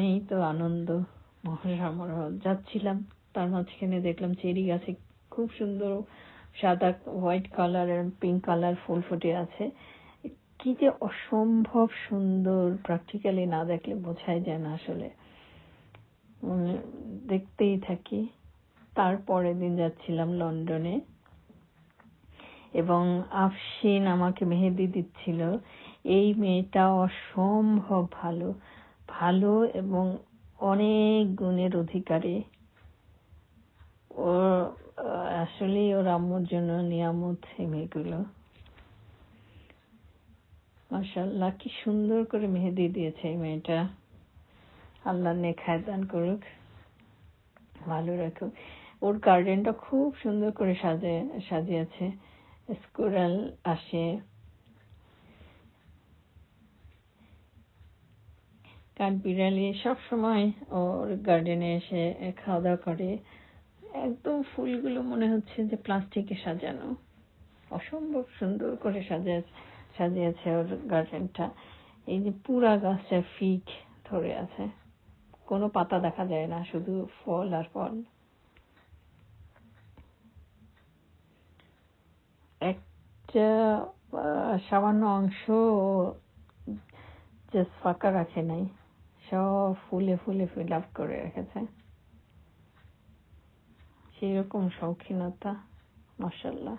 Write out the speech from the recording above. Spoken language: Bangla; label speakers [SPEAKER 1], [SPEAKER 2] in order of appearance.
[SPEAKER 1] এই তো আনন্দ। মহাসমারোহ যাচ্ছিলাম। তার মাঝখানে দেখলাম চেরি গাছে খুব সুন্দর সাদা হোয়াইট কালার আর পিঙ্ক কালার ফুল ফুটে আছে। কি যে অসম্ভব সুন্দর। প্র্যাকটিক্যালি না দেখলে বোঝাই যায় না আসলে। দেখতেই থাকি। তারপরের দিন যাচ্ছিলাম লন্ডনে। এবং আফসিন আমাকে মেহেদি দিচ্ছিল। এই মেয়েটা অসম্ভব ভালো। ভালো এবং অনেক গুণের অধিকারী। ও আসলে ওর আম্মুর জন্য নিয়ামত এই মেয়েগুলো। মাশাল্লাহ কি সুন্দর করে মেহেদি দিয়েছে এই মেয়েটা। আল্লাহ নেখায় দান করুক, ভালো রাখুক। ওর গার্ডেনটা খুব সুন্দর করে সাজে, সাজিয়েছে। স্কুরাল আসে কাঠবিড়ালি সব সময় ওর গার্ডেনে এসে খাওয়া দাওয়া করে। একদম ফুলগুলো মনে হচ্ছে যে প্লাস্টিকে সাজানো। অসম্ভব সুন্দর করে সাজিয়ে সাজিয়েছে ওর গার্ডেনটা এই যে পুরা গাছটা ফিক ধরে আছে। কোনো পাতা দেখা যায় না, শুধু ফল আর ফল। একটা সামান্য অংশ ফাঁকা রাখে নাই। সব ফুলে ফুলে ফিল আপ করে রেখেছে। সেরকম শৌখিনতা মাসাল্লাহ